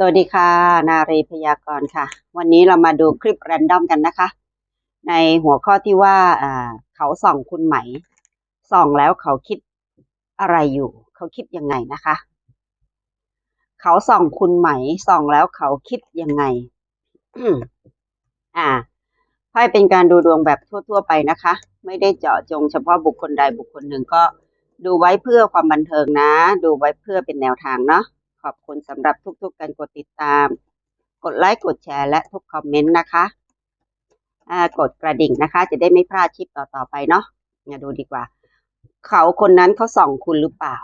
สวัสดีค่ะ นารีพยากรณ์ค่ะ วันนี้เรามาดูคลิปแรนดอมกันนะคะ ในหัวข้อที่ว่าอ่าเขาส่องคุณไหม ส่องแล้วเขาคิดอะไรอยู่ เขาคิดยังไงนะคะ เขาส่องคุณไหม ส่องแล้วเขาคิดยังไงอ่าไพ่เป็นการดูดวงแบบทั่ว ๆ ไปนะคะ ไม่ได้เจาะจงเฉพาะบุคคลใดบุคคลหนึ่งก็ดูไว้เพื่อความบันเทิงนะ ดูไว้เพื่อเป็นแนวทางเนาะ ขอบคุณสำหรับทุกๆการกดติดตาม กดไลค์ กดแชร์และทุกคอมเมนต์นะคะอ่ากดกระดิ่งนะคะ จะได้ไม่พลาดคลิปต่อๆไปเนาะมาดูดีกว่า เขาคนนั้นเขาส่องคุณหรือเปล่า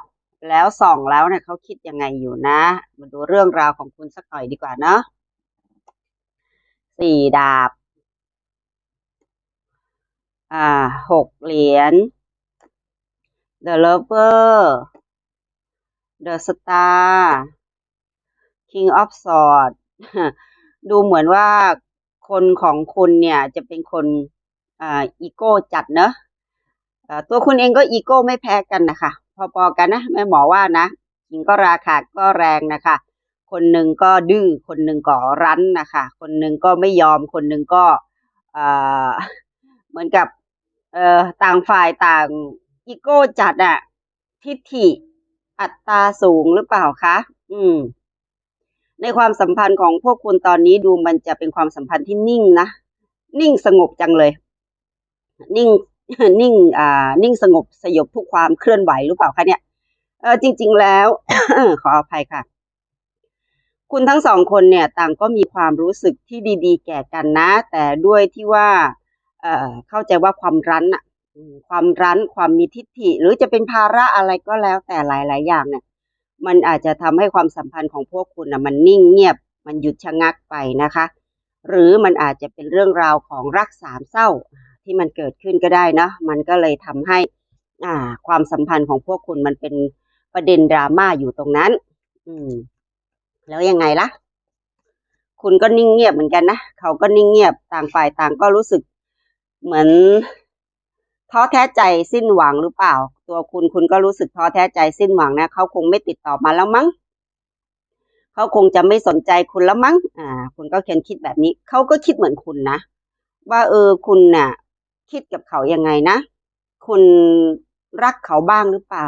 แล้วส่องแล้วเนี่ยเขาคิดยังไงอยู่นะ มาดูเรื่องราวของคุณสักหน่อยดีกว่าเนาะสี่ดาบ อ่าหกเหรียญ The Lover The Star King of Swords ดูเหมือนว่าคนของคุณเนี่ยจะเป็นคนอ่าอีโก้จัดเนอะอ่อตัวคุณเองก็อีโก้ไม่แพ้กันนะคะ พอๆกันนะแม่หมอว่านะหญิงก็ราคาก็แรงนะคะ คนหนึ่งก็ดื้อคนหนึ่งก็รั้นนะคะ คนหนึ่งก็ไม่ยอมคนหนึ่งก็เอ่อเหมือนกับเอ่อต่างฝ่ายต่างอีโก้จัดอะทิฐิ อัตราสูงหรือเปล่าคะ อืม ในความสัมพันธ์ของพวกคุณตอนนี้ดูมันจะเป็นความสัมพันธ์ที่นิ่งนะ นิ่งสงบจังเลย นิ่ง นิ่ง อ่า นิ่งสงบสยบทุกความเคลื่อนไหวหรือเปล่าคะเนี่ย เออจริง ๆ แล้ว ขออภัยค่ะ คุณทั้งสองคนเนี่ย ต่างก็มีความรู้สึกที่ดี ๆ แก่กันนะ แต่ด้วยที่ว่า เอ่อ เข้าใจว่าความรั้นอะ ความรั้นความมีทิฏฐิ หรือจะเป็นภาระอะไรก็แล้วแต่หลาย ๆ อย่างเนี่ย มันอาจจะทำให้ความสัมพันธ์ของพวกคุณนะมันนิ่งเงียบ มันหยุดชะงักไปนะคะ หรือมันอาจจะเป็นเรื่องราวของรักสามเศร้าที่มันเกิดขึ้นก็ได้นะมันก็เลยทำให้อ่า ความสัมพันธ์ของพวกคุณมันเป็นประเด็นดราม่าอยู่ตรงนั้น อืม แล้วยังไงล่ะ คุณก็นิ่งเงียบเหมือนกันนะ เขาก็นิ่งเงียบต่างฝ่ายต่างก็รู้สึกเหมือน ท้อแท้ใจสิ้นหวังหรือเปล่า ตัวคุณคุณก็รู้สึกท้อแท้ใจสิ้นหวังนะเขาคงไม่ติดต่อมาแล้วมั้งเขาคงจะไม่สนใจคุณแล้วมั้ง อ่า คุณก็เขียนคิดแบบนี้ เขาก็คิดเหมือนคุณนะ ว่าเออคุณน่ะ คิดกับเขายังไงนะ คุณรักเขาบ้างหรือเปล่า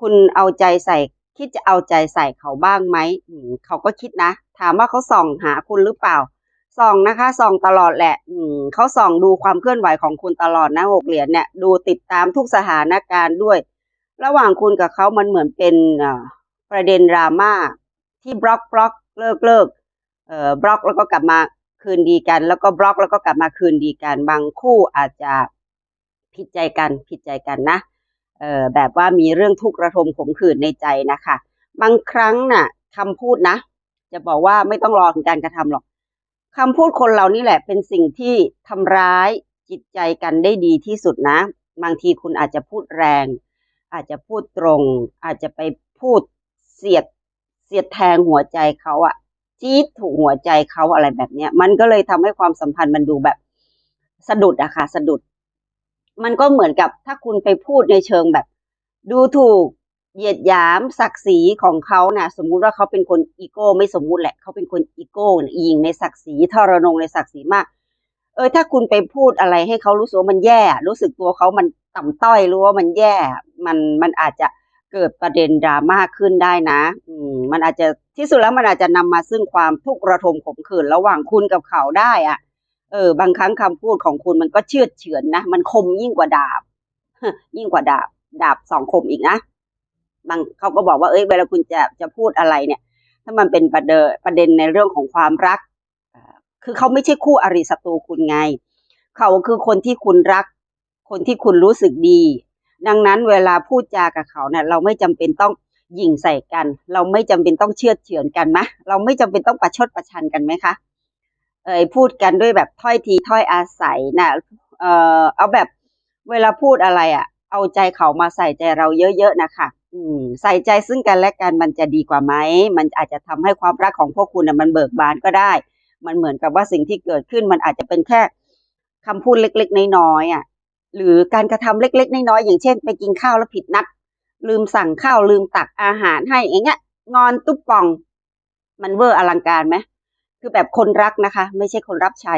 คุณเอาใจใส่ คิดจะเอาใจใส่เขาบ้างไหมอืมเขาก็คิดนะ ถามว่าเขาส่องหาคุณหรือเปล่า ส่องนะคะส่องตลอดแหละ อืมเขาส่องดูความเคลื่อนไหวของคุณตลอดนะหกเหรียญเนี่ยดูติดตามทุกสถานการณ์ด้วย ระหว่างคุณกับเขามันเหมือนเป็นประเด็นดราม่าที่บล็อกบล็อกเลิกเลิกเอ่อบล็อกแล้วก็กลับมาคืนดีกัน แล้วก็บล็อกแล้วก็กลับมาคืนดีกัน บางคู่อาจจะผิดใจกันผิดใจกันนะเอ่อแบบว่ามีเรื่องทุกข์ระทมขมขื่นในใจนะคะ บางครั้งน่ะคำพูดนะ จะบอกว่าไม่ต้องรอถึงการกระทำหรอก คำพูดคนเรานี่แหละเป็นสิ่งที่ทำร้ายจิตใจกันได้ดีที่สุดนะ บางทีคุณอาจจะพูดแรง อาจจะพูดตรง อาจจะไปพูดเสียดเสียดแทงหัวใจเขาอะจี๊ดถูกหัวใจเขาอะไรแบบเนี้ย มันก็เลยทำให้ความสัมพันธ์มันดูแบบสะดุดอะค่ะ สะดุด มันก็เหมือนกับถ้าคุณไปพูดในเชิงแบบ ดูถูก เหยียดหยามศักดิ์ศรีของเขานะสมมุติว่าเขาเป็นคนอีโก้ไม่สมมุติแหละเขาเป็นคนอีโก้นะยิงในศักดิ์ศรีทรนงในศักดิ์ศรีมาก เออถ้าคุณไปพูดอะไรให้เขารู้สึกว่ามันแย่ รู้สึกตัวเขามันต่ำต้อยรู้ว่ามันแย่ มันมันอาจจะเกิดประเด็นดราม่าขึ้นได้นะ อืมมันอาจจะที่สุดแล้วมันอาจจะนำมาซึ่งความทุกข์ระทมขมขื่นระหว่างคุณกับเขาได้อะเออ บางครั้งคำพูดของคุณมันก็เชื่อดเฉือนนะ มันคมยิ่งกว่าดาบ ยิ่งกว่าดาบ ดาบสองคมอีกนะ บางเขาก็บอกว่าเอ้ยเวลาคุณจะจะพูดอะไรเนี่ย ถ้ามันเป็นประเดประเด็นในเรื่องของความรัก คือเขาไม่ใช่คู่อริศัตรูคุณไง เขาคือคนที่คุณรัก คนที่คุณรู้สึกดี ดังนั้นเวลาพูดจากับเขาเนี่ยเราไม่จำเป็นต้องหยิ่งใส่กัน เราไม่จำเป็นต้องเชื่อเฉือนกันไหมเราไม่จำเป็นต้องประชดประชันกันไหมคะเอ่ยพูดกันด้วยแบบถ้อยทีถ้อยอาศัยนะเอ่อเอาแบบเวลาพูดอะไรอะ เอาใจเขามาใส่ใจเราเยอะๆนะคะ ใส่ใจซึ่งกันและกันมันจะดีกว่าไหม มันอาจจะทำให้ความรักของพวกคุณนะมันเบิกบานก็ได้ มันเหมือนกับว่าสิ่งที่เกิดขึ้นมันอาจจะเป็นแค่คำพูดเล็กๆน้อยๆอะ หรือการกระทำเล็กๆน้อยๆอย่างเช่น ไปกินข้าวแล้วผิดนัด ลืมสั่งข้าวลืมตักอาหารให้อย่างเงี้ย งอนตุ๊บป่อง มันเวอร์อลังการไหมคือแบบคนรักนะคะ ไม่ใช่คนรับใช้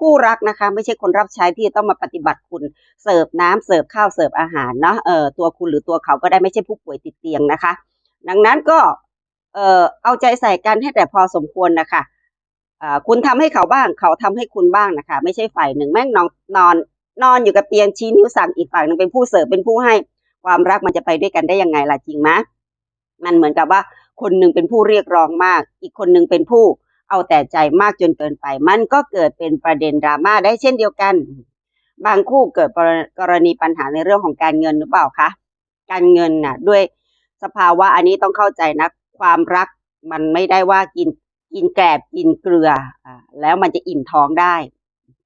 คู่รักนะคะ ไม่ใช่คนรับใช้ที่ต้องมาปฏิบัติคุณเสิร์ฟน้ำเสิร์ฟข้าวเสิร์ฟอาหารเนาะเออตัวคุณหรือตัวเขาก็ได้ไม่ใช่ผู้ป่วยติดเตียงนะคะ ดังนั้นก็เออเอาใจใส่กันให้แต่พอสมควรนะคะอ่าคุณทำให้เขาบ้าง เขาทำให้คุณบ้างนะคะ ไม่ใช่ฝ่ายหนึ่งแม่งนอนนอนนอนอยู่กับเตียงชี้นิ้วสั่งอีกฝ่ายหนึ่งเป็นผู้เสิร์ฟเป็นผู้ให้ความรักมันจะไปด้วยกันได้ยังไงล่ะจริงไหมมันเหมือนกับว่าคนหนึ่งเป็นผู้เรียกร้องมาก อีกคนหนึ่งเป็นผู้ เอาแต่ใจมากจนเกินไป มันก็เกิดเป็นประเด็นดราม่าได้เช่นเดียวกัน บางคู่เกิดกรณีปัญหาในเรื่องของการเงินหรือเปล่าคะการเงินน่ะ ด้วยสภาวะอันนี้ต้องเข้าใจนะความรักมันไม่ได้ว่ากินกินแกลบกินเกลืออ่าแล้วมันจะอิ่มท้องได้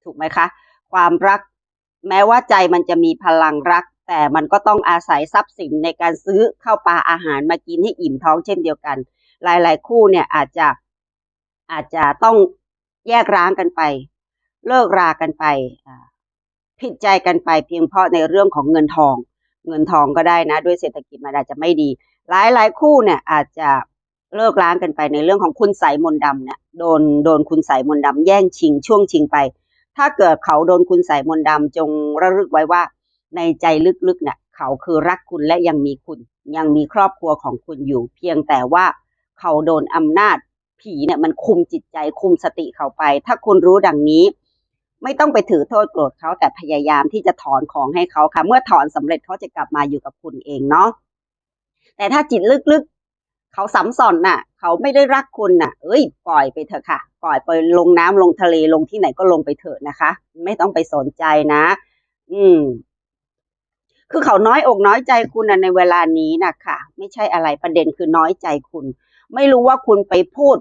ถูกไหมคะ ความรัก แม้ว่าใจมันจะมีพลังรัก แต่มันก็ต้องอาศัยทรัพย์สินในการซื้อข้าวปลาอาหารมากินให้อิ่มท้องเช่นเดียวกัน หลาย ๆ คู่เนี่ยอาจจะ อาจจะต้องแยกร้างกันไป เลิกรากันไปผิดใจกันไปเพียงเพราะในเรื่องของเงินทอง เงินทองก็ได้นะ ด้วยเศรษฐกิจมันอาจจะไม่ดี หลายหลายคู่เนี่ยอาจจะเลิกร้างกันไปในเรื่องของคุณใสยมนดำเนี่ยโดนโดนคุณใสยมนดำแย่งชิง ช่วงชิงไป ถ้าเกิดเขาโดนคุณใสยมนดำจงระลึกไว้ว่า ในใจลึกๆเนี่ยเขาคือรักคุณและยังมีคุณ ยังมีครอบครัวของคุณอยู่ เพียงแต่ว่าเขาโดนอำนาจ ผีเนี่ยมันคุมจิตใจคุมสติเขาไป ถ้าคุณรู้ดังนี้ ไม่ต้องไปถือโทษโกรธเขาแต่พยายามที่จะถอนของให้เขาค่ะ เมื่อถอนสำเร็จเขาจะกลับมาอยู่กับคุณเองเนาะแต่ถ้าจิตลึกๆเขาสัมสอนน่ะ เขาไม่ได้รักคุณน่ะ เอ้ย ปล่อยไปเถอะค่ะ ปล่อยไปลงน้ำลงทะเลลงที่ไหนก็ลงไปเถอะนะคะ ไม่ต้องไปสนใจนะ อืมคือเขาน้อยอกน้อยใจคุณนะในเวลานี้นะค่ะไม่ใช่อะไรประเด็นคือน้อยใจคุณ ไม่รู้ว่าคุณไปพูด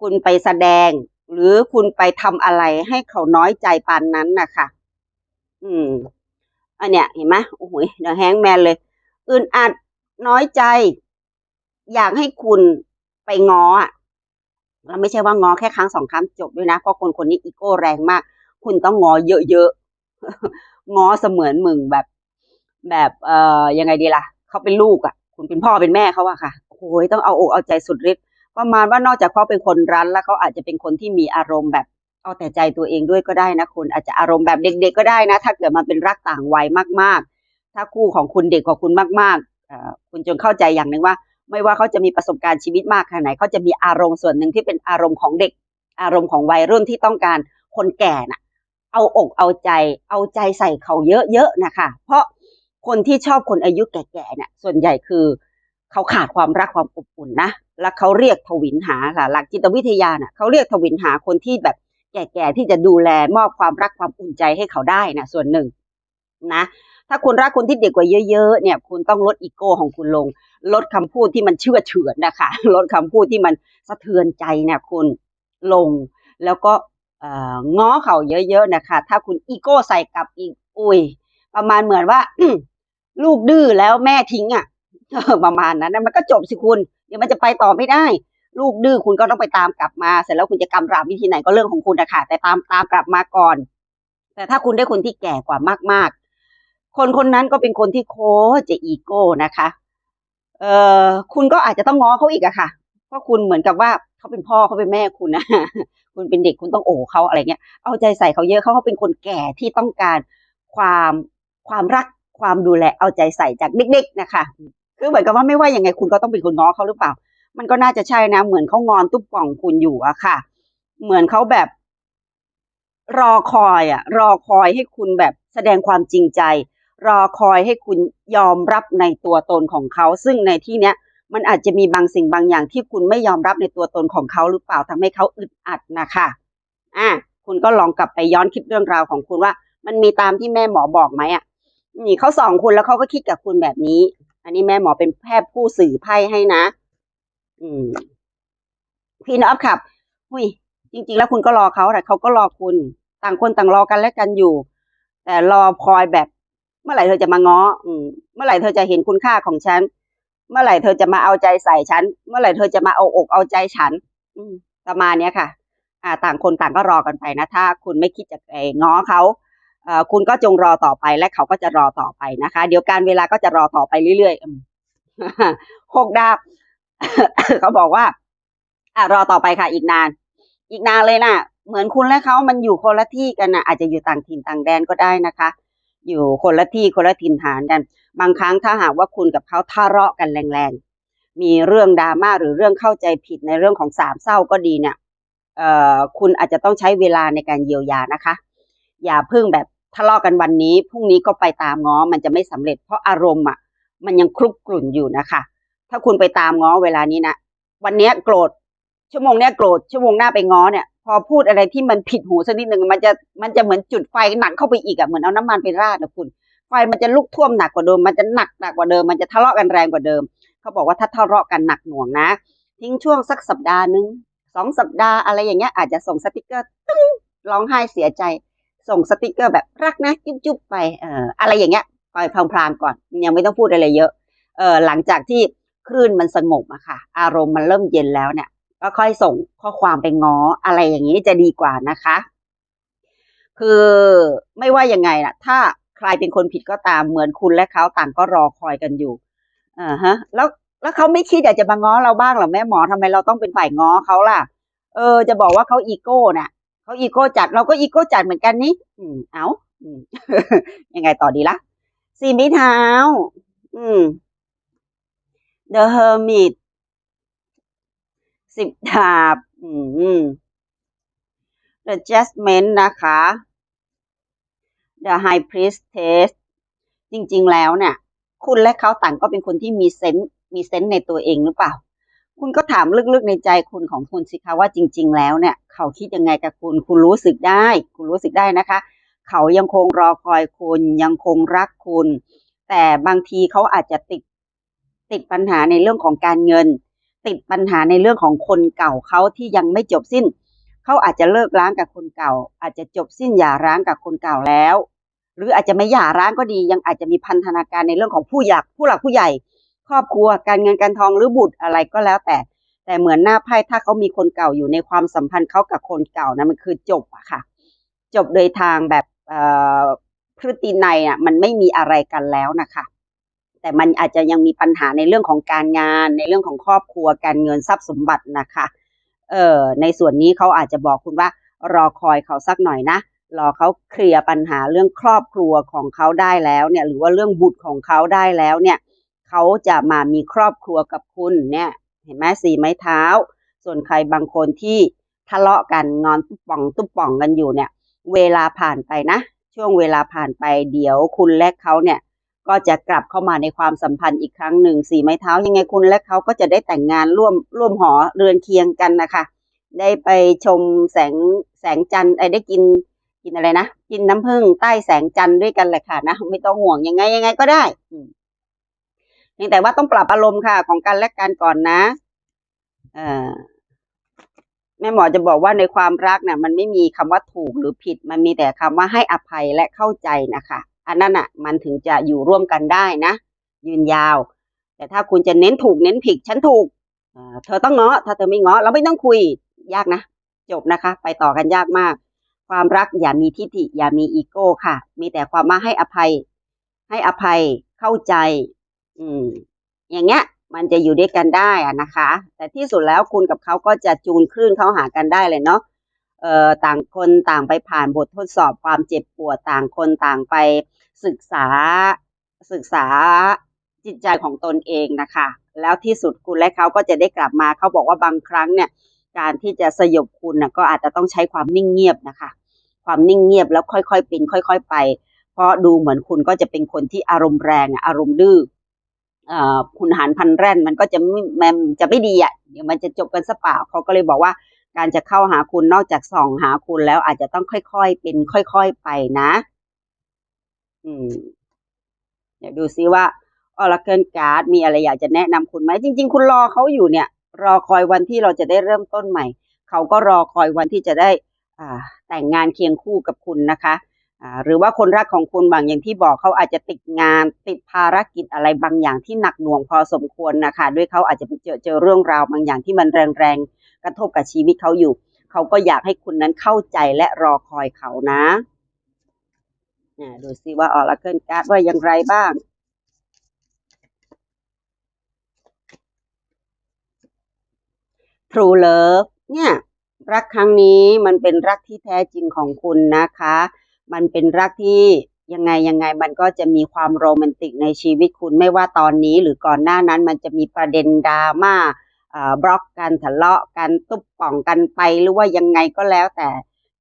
คุณไปแสดง หรือคุณไปทำอะไรให้เขาน้อยใจปานนั้นนะคะอืมอันเนี้ยเห็นไหมโอ้โหเดี๋ยวแฮงแมนเลยอึนอัดน้อยใจ อยากให้คุณไปง้ออะแล้วไม่ใช่ว่าง้อแค่ครั้งสองครั้งจบด้วยนะเพราะคนคนนี้อีโก้แรงมาก คุณต้องง้อเยอะๆง้อเสมือนมึงแบบ แบบเอ่อยังไงดีล่ะเขาเป็นลูกอะ คุณเป็นพ่อเป็นแม่เขาอะค่ะ โอ้ยต้องเอาอกเอาใจสุดฤทธิ์ประมาณว่านอกจากเขาเป็นคนรั้น แล้วเขาอาจจะเป็นคนที่มีอารมณ์แบบเอาแต่ใจตัวเองด้วยก็ได้นะคุณอาจจะอารมณ์แบบเด็ก ๆ ก็ได้นะ ถ้าเกิดมันเป็นรักต่างวัยมากๆ ถ้าคู่ของคุณเด็กกว่าคุณมากๆคุณจงเข้าใจอย่างหนึ่งว่า ไม่ว่าเขาจะมีประสบการณ์ชีวิตมากขนาดไหนเขาจะมีอารมณ์ส่วนหนึ่งที่เป็นอารมณ์ของเด็ก อารมณ์ของวัยรุ่นที่ต้องการคนแก่น่ะ เอาอกเอาใจ เอาใจใส่เขาเยอะๆนะคะ เพราะคนที่ชอบคนอายุแก่ๆเนี่ยส่วนใหญ่คือ เขาขาดความรักความอบอุ่นนะ แล้วเขาเรียกทวินหาค่ะหลักจิตวิทยาน่ะเขาเรียกทวินหาคนที่แบบแก่ๆที่จะดูแลมอบความรักความอุ่นใจให้เขาได้นะส่วนหนึ่งนะถ้าคุณรักคนที่เด็กกว่าเยอะๆเนี่ย คุณต้องลดอีโก้ของคุณลง ลดคำพูดที่มันเชื่อเฉือนนะคะลดคำพูดที่มันสะเทือนใจเนี่ยคุณลง แล้วก็ง้อเขาเยอะๆนะคะ ถ้าคุณอีโก้ใส่กับอีกอุ้ยประมาณเหมือนว่าลูกดื้อแล้วแม่ทิ้งอะ ประมาณนั้นนะมันก็จบสิคุณ เดี๋ยวมันจะไปต่อไม่ได้ ลูกดื้อคุณก็ต้องไปตามกลับมา เสร็จแล้วคุณจะกำราบวิธีไหนก็เรื่องของคุณนะคะแต่ตามตามกลับมาก่อน แต่ถ้าคุณได้คนที่แก่กว่ามาก ๆ คนคนนั้นก็เป็นคนที่โคจะอีโก้นะคะเอ่อคุณก็อาจจะต้องง้อเขาอีกอะค่ะ เพราะคุณเหมือนกับว่าเขาเป็นพ่อเขาเป็นแม่คุณนะคุณเป็นเด็กคุณต้องโอบเขาอะไรเงี้ย เอาใจใส่เขาเยอะเขาเขาเป็นคนแก่ที่ต้องการความความรักความดูแลเอาใจใส่จากเด็กๆนะคะ คือเหมือนกับว่าไม่ว่ายังไงคุณก็ต้องเป็นคนง้อเขาหรือเปล่า มันก็น่าจะใช่นะ เหมือนเขางอนตุ๊บป่องคุณอยู่อะค่ะ เหมือนเขาแบบ รอคอยอะรอคอยให้คุณแบบแสดงความจริงใจ รอคอยให้คุณยอมรับในตัวตนของเขาซึ่งในที่เนี้ยมันอาจจะมีบางสิ่งบางอย่างที่คุณไม่ยอมรับในตัวตนของเขาหรือเปล่าทำให้เขาอึดอัดนะคะอะคุณก็ลองกลับไปย้อนคิดเรื่องราวของคุณว่า มันมีตามที่แม่หมอบอกไหมอะนี่เขาสองคุณแล้วเขาก็คิดกับคุณแบบนี้ อันนี้แม่หมอเป็นแพทย์ผู้สื่อไพ่ให้นะ อืมพี่นอฟครับหุยจริง ๆ แล้วคุณก็รอเขาแต่เขาก็รอคุณ ต่างคนต่างรอกันและกันอยู่ แต่รอคอยแบบ เมื่อไหร่เธอจะมาง้อ อืม เมื่อไหร่เธอจะเห็นคุณค่าของฉัน เมื่อไหร่เธอจะมาเอาใจใส่ฉัน เมื่อไหร่เธอจะมาเอาอกเอาใจฉัน อืมประมาณเนี้ยค่ะ อ่า ต่างคนต่างก็รอกันไปนะ ถ้า คุณไม่คิดจะไอ้ง้อเขา คุณก็จงรอต่อไปและเขาก็จะรอต่อไปนะคะ เดี๋ยวการเวลาก็จะรอต่อไปเรื่อยๆหกดาบเขาบอกว่าอะรอต่อไปค่ะ อีกนาน อีกนานเลยน่ะ เหมือนคุณและเขามันอยู่คนละที่กันนะอาจจะอยู่ต่างถิ่นต่างแดนก็ได้นะคะ อยู่คนละที่คนละถิ่นฐานกัน บางครั้งถ้าหากว่าคุณกับเขาทะเลาะกันแรงๆ มีเรื่องดราม่าหรือเรื่องเข้าใจผิดในเรื่องของสามเศร้าก็ดีเนี่ยคุณอาจจะต้องใช้เวลาในการเยียวยานะคะ อย่าเพิ่งแบบทะเลาะกันวันนี้พรุ่งนี้ก็ไปตามง้อมันจะไม่สำเร็จ เพราะอารมณ์อะ มันยังคลุกกลุ่นอยู่นะคะ ถ้าคุณไปตามง้อเวลานี้นะวันนี้โกรธชั่วโมงเนี้ยโกรธชั่วโมงหน้าไปง้อเนี่ย พอพูดอะไรที่มันผิดหูสักนิดหนึ่งมันจะมันจะเหมือนจุดไฟหนักเข้าไปอีกอะเหมือนเอาน้ำมันไปราดนะคุณ ไฟมันจะลุกท่วมหนักกว่าเดิมมันจะหนักหนักกว่าเดิมมันจะทะเลาะกันแรงกว่าเดิม เขาบอกว่าถ้าทะเลาะกันหนักหน่วงนะ ทิ้งช่วงสักสัปดาห์หนึงสองสัปดาห์อะไรอย่างเงี้ยอาจจะส่งสติกเกอร์ตึ้งร้องไห้เสียใจ ส่งสติกเกอร์แบบรักนะจุ๊บจุ๊บไปเอ่ออะไรอย่างเงี้ยปล่อยพลางๆก่อนยังไม่ต้องพูดอะไรเยอะเออหลังจากที่คลื่นมันสงบอะค่ะ อารมณ์มันเริ่มเย็นแล้วเนี่ย ก็ค่อยส่งข้อความไปง้ออะไรอย่างนี้จะดีกว่านะคะ คือไม่ว่ายังไงนะถ้าใครเป็นคนผิดก็ตามเหมือนคุณและเขาต่างก็รอคอยกันอยู่อ่าฮะ แล้วแล้วเขาไม่คิดอยากจะมาง้อเราบ้างหรอแม่หมอทำไมเราต้องเป็นฝ่ายง้อเขาล่ะ เออ จะบอกว่าเขาอีโก้น่ะ เขาอีโก้จัดเราก็อีโก้จัดเหมือนกันนี่อืมเอาอืมยังไงต่อดีล่ะสี่ไม้เท้า อืม The Hermit สิบดาบ อืม The Judgment นะคะ The High Priestess จริง ๆ แล้วเนี่ย คุณและเขาต่างก็เป็นคนที่มีเซนส์มีเซนส์ในตัวเองหรือเปล่า คุณก็ถามลึกๆในใจคุณของคุณสิคะว่าจริง ๆ แล้วเนี่ย เขาคิดยังไงกับคุณ คุณรู้สึกได้ คุณรู้สึกได้นะคะ เขายังคงรอคอยคุณยังคงรักคุณ แต่บางทีเขาอาจจะติดติดปัญหาในเรื่องของการเงิน ติดปัญหาในเรื่องของคนเก่าเขาที่ยังไม่จบสิ้น เขาอาจจะเลิกร้างกับคนเก่า อาจจะจบสิ้นหย่าร้างกับคนเก่าแล้ว หรืออาจจะไม่หย่าร้างก็ดี ยังอาจจะมีพันธนาการในเรื่องของผู้อยากผู้หลักผู้ใหญ่ ครอบครัวการเงินการทองหรือบุตรอะไรก็แล้วแต่ แต่เหมือนหน้าไพ่ถ้าเขามีคนเก่าอยู่ในความสัมพันธ์เขากับคนเก่านะมันคือจบอะค่ะ จบโดยทางแบบเอ่อพฤตินัยอะมันไม่มีอะไรกันแล้วนะคะ แต่มันอาจจะยังมีปัญหาในเรื่องของการงาน ในเรื่องของครอบครัวการเงินทรัพย์สมบัตินะคะเอ่อในส่วนนี้เขาอาจจะบอกคุณว่ารอคอยเขาสักหน่อยนะรอเขาเคลียร์ปัญหาเรื่องครอบครัวของเขาได้แล้วเนี่ย หรือว่าเรื่องบุตรของเขาได้แล้วเนี่ย เขาจะมามีครอบครัวกับคุณเนี่ย เห็นไหมสีไม้เท้า ส่วนใครบางคนที่ทะเลาะกันงอนตุ๊บป่องตุ๊บป่องกันอยู่เนี่ย เวลาผ่านไปนะ ช่วงเวลาผ่านไปเดี๋ยวคุณและเขาเนี่ย ก็จะกลับเข้ามาในความสัมพันธ์อีกครั้งหนึ่งสีไม้เท้ายังไงคุณและเขาก็จะได้แต่งงานร่วมร่วมหอเรือนเคียงกันนะคะได้ไปชมแสงแสงจันทร์ไอ้ได้กินกินอะไรนะ กินน้ำผึ้งใต้แสงจันทร์ด้วยกันแหละค่ะนะ ไม่ต้องห่วงยังไงยังไงก็ได้อื พียงแต่ว่าต้องปรับอารมณ์ค่ะ ของกันและกันก่อนนะเออแม่หมอจะบอกว่าในความรักเนี่ยมันไม่มีคำว่าถูกหรือผิด มันมีแต่คำว่าให้อภัยและเข้าใจนะคะ อันนั้นอะ มันถึงจะอยู่ร่วมกันได้นะ ยืนยาว แต่ถ้าคุณจะเน้นถูกเน้นผิดฉันถูกเธอต้องเงาะถ้าเธอไม่เงาะเราไม่ต้องคุยยากนะ จบนะคะ ไปต่อกันยากมาก ความรักอย่ามีทิฏฐิอย่ามีอีโก้ค่ะ มีแต่ความว่าให้อภัย ให้อภัยเข้าใจ อืม อย่างเงี้ย มันจะอยู่ด้วยกันได้อะนะคะ แต่ที่สุดแล้วคุณกับเขาก็จะจูนคลื่นเข้าหากันได้เลยเนาะเอ่อต่างคนต่างไปผ่านบททดสอบความเจ็บปวดต่างคนต่างไปศึกษาศึกษาจิตใจของตนเองนะคะ แล้วที่สุดคุณและเขาก็จะได้กลับมาเขาบอกว่าบางครั้งเนี่ย การที่จะสยบคุณนะก็อาจจะต้องใช้ความนิ่งเงียบนะคะ ความนิ่งเงียบแล้วค่อยๆเป็นค่อย ๆ ไป เพราะดูเหมือนคุณก็จะเป็นคนที่อารมณ์แรงอารมณ์ดื้อ คุณหันพันแร่นมันก็จะไม่มันจะไม่ดีอะเดี๋ยวมันจะจบกันซะเปล่าเขาก็เลยบอกว่าการจะเข้าหาคุณนอกจากส่องหาคุณแล้วอาจจะต้องค่อยๆเป็นค่อยๆไปนะ อืม เดี๋ยวดูซิว่า Oracle Card มีอะไรอยากจะแนะนำคุณไหมจริง ๆ คุณรอเขาอยู่เนี่ย รอคอยวันที่เราจะได้เริ่มต้นใหม่ เขาก็รอคอยวันที่จะได้ อ่า แต่งงานเคียงคู่กับคุณนะคะ หรือว่าคนรักของคุณบางอย่างที่บอกเขาอาจจะติดงานติดภารกิจอะไรบางอย่างที่หนักหน่วงพอสมควรนะคะด้วยเขาอาจจะไปเจอเจอเรื่องราวบางอย่างที่มันแรงๆกระทบกับชีวิตเขาอยู่ เขาก็อยากให้คุณนั้นเข้าใจและรอคอยเขานะอ่ดูซิว่า Oracle Card ว่าอย่างไรบ้าง True Love เนี่ย รักครั้งนี้มันเป็นรักที่แท้จริงของคุณนะคะ มันเป็นรักที่ยังไงยังไงมันก็จะมีความโรแมนติกในชีวิตคุณไม่ว่าตอนนี้หรือก่อนหน้านั้นมันจะมีประเด็นดราม่าเอ่อบล็อกกันทะเลาะกันตุบป่องกันไปหรือว่ายังไงก็แล้วแต่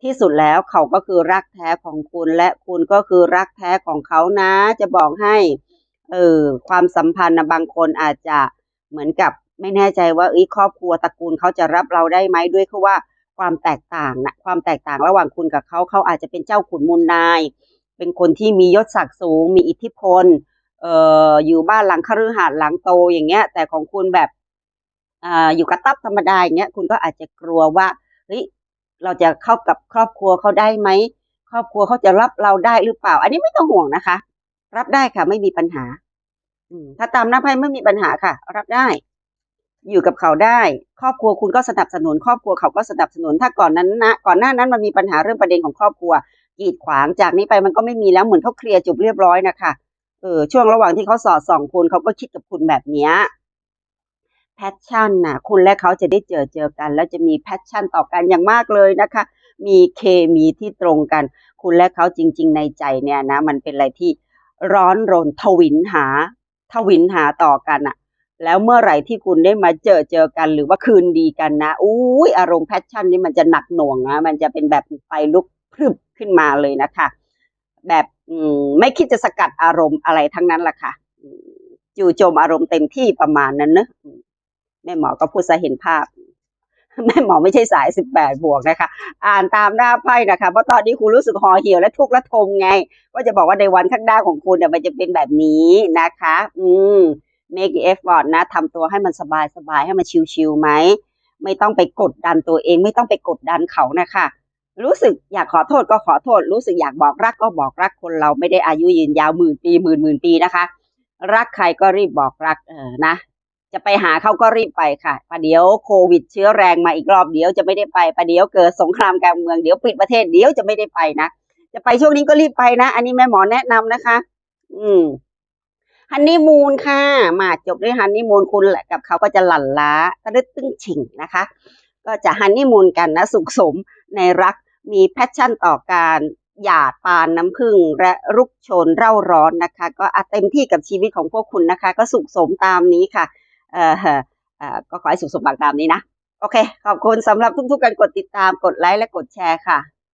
ที่สุดแล้วเขาก็คือรักแท้ของคุณและคุณก็คือรักแท้ของเขานะ จะบอกให้เออความสัมพันธ์นะบางคนอาจจะเหมือนกับไม่แน่ใจว่าเอ้ยครอบครัวตระกูลเขาจะรับเราได้ไหมด้วยคือว่า ความแตกต่างนะความแตกต่างระหว่างคุณกับเขาเขาอาจจะเป็นเจ้าขุนมูลนาย เป็นคนที่มียศศักดิ์สูง มีอิทธิพลเอ่ออยู่บ้านหลังคฤหาสน์หลังโตอย่างเงี้ย แต่ของคุณแบบอ่าอยู่กระต๊อบธรรมดาอย่างเงี้ยคุณก็อาจจะกลัวว่าเฮ้ยเราจะเข้ากับครอบครัวเขาได้ไหมครอบครัวเขาจะรับเราได้หรือเปล่า อันนี้ไม่ต้องห่วงนะคะ รับได้ค่ะ ไม่มีปัญหา อืมถ้าตามหน้าไพ่ไม่มีปัญหาค่ะ รับได้ อยู่กับเขาได้ ครอบครัวคุณก็สนับสนุน ครอบครัวเขาก็สนับสนุน ถ้าก่อนนั้นนะก่อนหน้านั้นมันมีปัญหาเรื่องประเด็นของครอบครัวกีดขวางจากนี้ไปมันก็ไม่มีแล้วเหมือนเขาเคลียร์จบเรียบร้อยนะคะเออช่วงระหว่างที่เขาสอดส่องคุณเขาก็คิดกับคุณแบบเนี้ยแพชชั่นนะคุณและเขาจะได้เจอเจอกัน แล้วจะมีแพชชั่นต่อกันอย่างมากเลยนะคะ มีเคมีที่ตรงกัน คุณและเขาจริง ๆ ในใจเนี่ยนะ มันเป็นอะไรที่ร้อนรนทวินหา ทวินหาต่อกันอะ แล้วเมื่อไหร่ที่คุณได้มาเจอเจอกันหรือว่าคืนดีกันนะอุ้ยอารมณ์แพชชั่นนี่มันจะหนักหน่วงนะมันจะเป็นแบบไฟลุกพรึบขึ้นมาเลยนะคะ แบบไม่คิดจะสกัดอารมณ์อะไรทั้งนั้นล่ะค่ะจู่โจมอารมณ์เต็มที่ประมาณนั้นเนอะแม่หมอก็พูดซะเห็นภาพแม่หมอไม่ใช่สายสิบแปดบวกนะคะ อ่านตามหน้าไพ่นะคะเพราะตอนนี้คุณรู้สึกห่อเหี่ยวและทุกข์และทมไง ก็จะบอกว่าในวันข้างหน้าของคุณเนี่ยมันจะเป็นแบบนี้นะคะ อืม make effort นะทำตัวให้มันสบายสบายให้มันชิวๆไหม ไม่ต้องไปกดดันตัวเอง ไม่ต้องไปกดดันเขานะคะรู้สึกอยากขอโทษก็ขอโทษ รู้สึกอยากบอกรักก็บอกรักคนเราไม่ได้อายุยืนยาวหมื่นปีหมื่นหมื่นปีนะคะ รักใครก็รีบบอกรักเออนะจะไปหาเขาก็รีบไปค่ะประเดี๋ยวโควิดเชื้อแรงมาอีกรอบเดี๋ยวจะไม่ได้ไปประเดี๋ยวเกิดสงครามกลางเมืองเดี๋ยวปิดประเทศเดี๋ยวจะไม่ได้ไปนะจะไปช่วงนี้ก็รีบไปนะ อันนี้แม่หมอแนะนำนะคะ อืม ฮันนี่มูนค่ะ มาจบด้วยฮันนี่มูนคุณแหละกับเขาก็จะหลั่นล้ากระดึ๊ดตึ้งฉิงนะคะ ก็จะฮันนี่มูนกันนะสุขสมในรักมีแพชชั่นต่อการหยาดปานน้ำผึ้งและรุกโชนเร่าร้อนนะคะ ก็อะเต็มที่กับชีวิตของพวกคุณนะคะ ก็สุขสมตามนี้ค่ะ เอ่อเอ่อก็ขอให้สุขสมบัตตามนี้นะ โอเค ขอบคุณสำหรับทุกๆการกดติดตามกดไลค์และกดแชร์ค่ะ